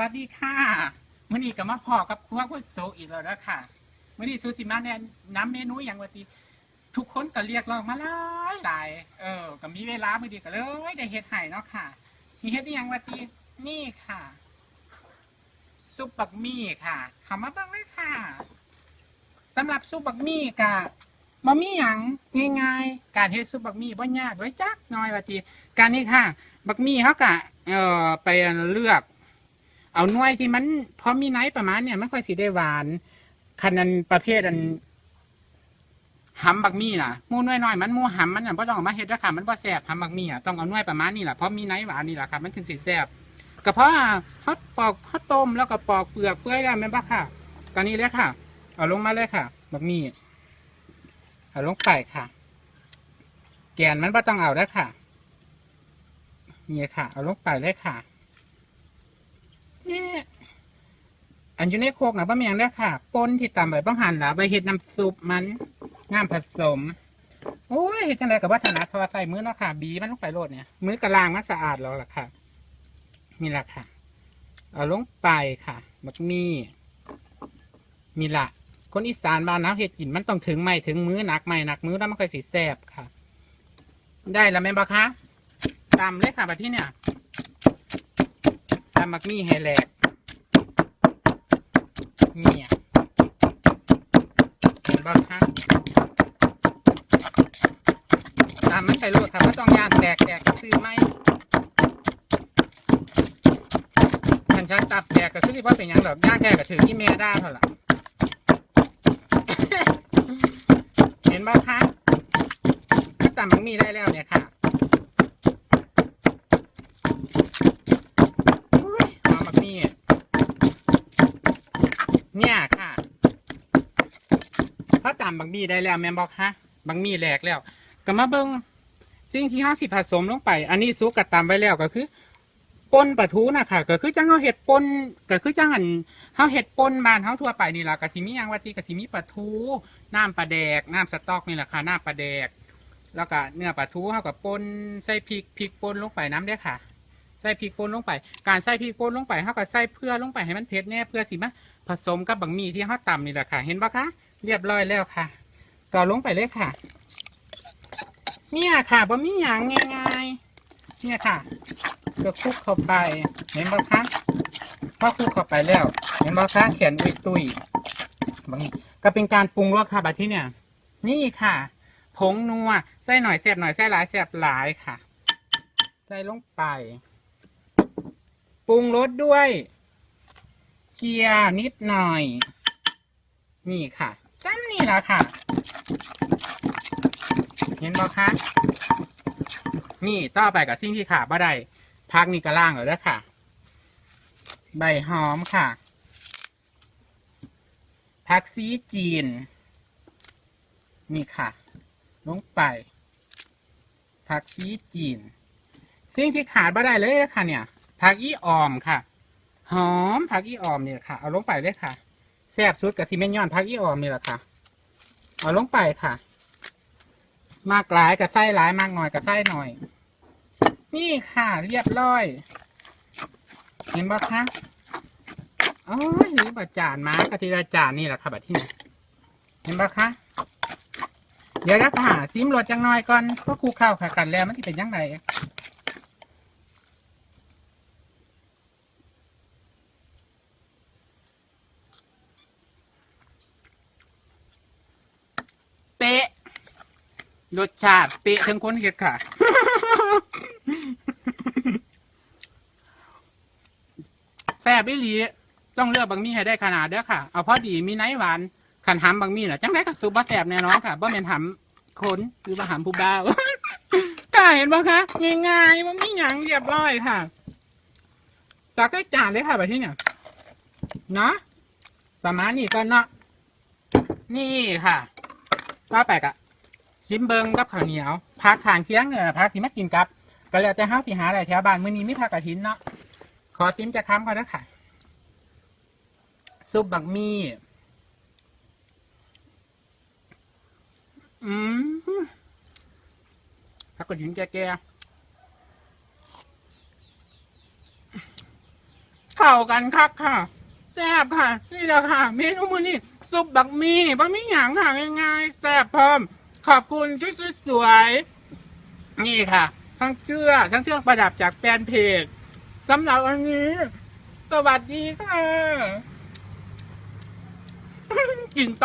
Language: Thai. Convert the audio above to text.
วัสดีค่ะมื่อนี้ก็มาพอกับครัวคุณโซอีกแล้วนะค่ะมื่อนี้ซูซิมาเนี่ยน้ำเมนูอย่างวันทีทุกคนก็เรียกร้องมาหลายหลายเออก็มีเวลามื่อดีก็เลยได้เฮ็ดให้เนาะค่ะ มีเฮ็ดอย่างวันทีนี่ค่ะ ซุปบักมี่ค่ะคำมาบ้างเลยค่ะสำหรับซุปบักมี่กะบะมี่หยังง่ายๆ การเฮ็ดซุปบักมี่บ่ยากเลยจักน้อยว่าทีการนี้ค่ะ บักมี่เขากะเอ่อไปเลือก เอาหน่วยที่มันพอมีไนท์ประมาณเนี่ยมันค่อยสีได้หวานคันนั้นประเภทอันหำบักมี่น่ะมูน้อยน้อยๆมันมูหำมันน่ะบ่ต้องเอามาเฮ็ดราคามันบ่แซ่บหำบักมี่อะต้องเอาหน่วยประมาณนี้แหละเพราะมีไนท์หวานนี่แหละครับมันถึงสิแซ่บก็เพราะว่าเขาปอกเขาต้มแล้วก็ปอกเปลือกเปื่อยแล้วแม่นปะค่ะตอนนี้เลยค่ะ เอาลงมาเลยค่ะบักมี่เอาลงไปค่ะ แกนมันบ่ต้องเอาแล้วค่ะนี่ค่ะ เอาลงไปเลยค่ะ เจ๊ อันอยู่ในโคกนะป้าเมียงได้อค่ะปนที่ตำใบบ้องหันหลาใบเห็ดน้ำซุปมันงามผสม โอ้ยเฮ็ดจังไดกับวัฒนาทว่าใส่มือเนาะค่ะ บีมันลงไปโลดเนี่ย มือกระลางมันสะอาดแล้วล่ะค่ะ นี่แหละค่ะ เอาลงไปค่ะบักมี่มีละคนอีสานบ้านน้ำเห็ดกินมันต้องถึงไม่ถึงมือหนักไม่หนักมือแล้วมันค่อยสีแสบค่ะ ได้แล้วแม่นบ่คะตำเลยค่ะแบัดที่เนี่ยตำมักมี่ให้แหลก เนี่ยเห็นบ้างคะตามมันไปรวดครับว่าต้องย่างแตกแตกซื้อไหมฉันฉันตับแตกก็ซื้อว่าเป็นยังดอกย่างแตกก็ถือที่เมด้าเท่าไหร่เห็นบ้างคะถ้าตำมักมี่ได้แล้วเนี่ยค่ะ อุ๊ยเอามาพี่เนี่ยค่ะเขาตาม บังบี้ได้แล้วแมนบอกฮะบังมี่แหลกแล้ว ก็มาเบิ้งสิ่งที่ห้าสิผสมลงไป อันนี้ซุกกับตามไว้แล้วก็คือปนปลาทูนะคะก็คือจังเฮาเห็ดปนก็คือจังหันเฮาเห็ดปนบานเฮาทั่วไปนี่แหละกะสิมียังวัติกะสิมีปลาทูน้ำปลาแดกน้ำสต๊อกนี่แหละค่ะน้ำปลาแดก แล้วก็เนื้อปลาทูเฮากับปนใส่พริกพริกปนลงไปน้ำเด้ค่ะ ใส่พริกป่นลงไป การใส่พริกป่นลงไปเท่ากับใส่เพื่อลงไปให้มันเผ็ดแน่เพื่อสิมาผสมกับบะหมี่ที่เขาตำนี่แหละค่ะ เห็นปะคะ เรียบร้อยแล้วค่ะก็ลงไปเลยค่ะ เนี่ยค่ะบะหมี่อย่างง่ายๆเนี่ยค่ะก็คลุกเข้าไปเห็นปะคะพอคลุกเข้าไปแล้ว เห็นปะคะเขียนอุยตุยบะหมี่ก็เป็นการปรุงรสค่ะแบบที่เนี่ย นี่ค่ะผงนัวใส่หน่อยแซ่บหน่อยใส่หลายแซ่บหลายค่ะใส่ลงไป ปรุงรสด้วยเคียนิดหน่อย นี่ค่ะ แหละค่ะ เห็นบ่คะนี่ต่อไปกับสิ่งที่ขาดบ่ได้พักนี่กระล่างเลยแล้วค่ะ ใบหอมค่ะผักซีจีน นี่ค่ะ ลงไปผักซีจีน สิ่งที่ขาดบ่ได้เลยนะคะเนี่ยผักอีออมค่ะ หอมผักอีออมเนี่ยค่ะ เอาลงไปเลยค่ะแซ่บสุดกับซีเมนย้อนผักอีออมนี่แหละค่ะ เอาลงไปค่ะ มากหลายกับไส้หลายมากหน่อยกับไส้หน่อย นี่ค่ะ เรียบร้อย เห็นปะคะโอ้ยหรือบะจานมากะทิละจานนี่แหละค่ะแบบที่ไหนเห็นปะคะเดี๋ยวนะค่ะซิมรสจังหน่อยก่อนเพราะครูข้าวค่ะกันแล้วมันที่เป็นยังไง เป๊ะ รสชาติเปะทั้งคนเห็ดค่ะ แซ่บอีหลีต้องเลือกบางมี่ให้ได้ขนาดเด้อค่ะ เอาพอดีมีไนท์หวานขันหำบางมี่น่ะจังได้กับซุปบะแซ่บแน่นอนค่ะบ่เป็นหำคนหรือว่หำผู้บ่าวกล้าเห็นปะคะง่ายๆมันมีหยังเรียบร้อยค่ะตักได้จานเลยค่ะแบบที่เนี่ยเนาะประมาณนี้ก็เนาะนี่ค่ะก็แปลกอะ ซิมเบิงกับข้าวเหนียวพักทางเที่ยงเนี่ยพักที่มากินกับ ก็แล้วแต่ห้าสิหาอะไรแถวบ้านมื้อนี้ไม่พักกระถินเนาะขอซิมจะค้ำก่อนนะค่ะ ซุปบักมี่อืมพักกระถินแก่ๆเข้ากันคักค่ะแซ่บค่ะ นี่แหละค่ะ เมนูมื้อนี้ซุปบักมี่บะหมี่หยางค่ะง่ายๆแซ่บพร้อม ขอบคุณชุดสวยๆนี่ค่ะ ทั้งเสื้อทั้งเครื่องประดับจากแฟนเพจสำหรับวันนี้ สวัสดีค่ะ กินต่อ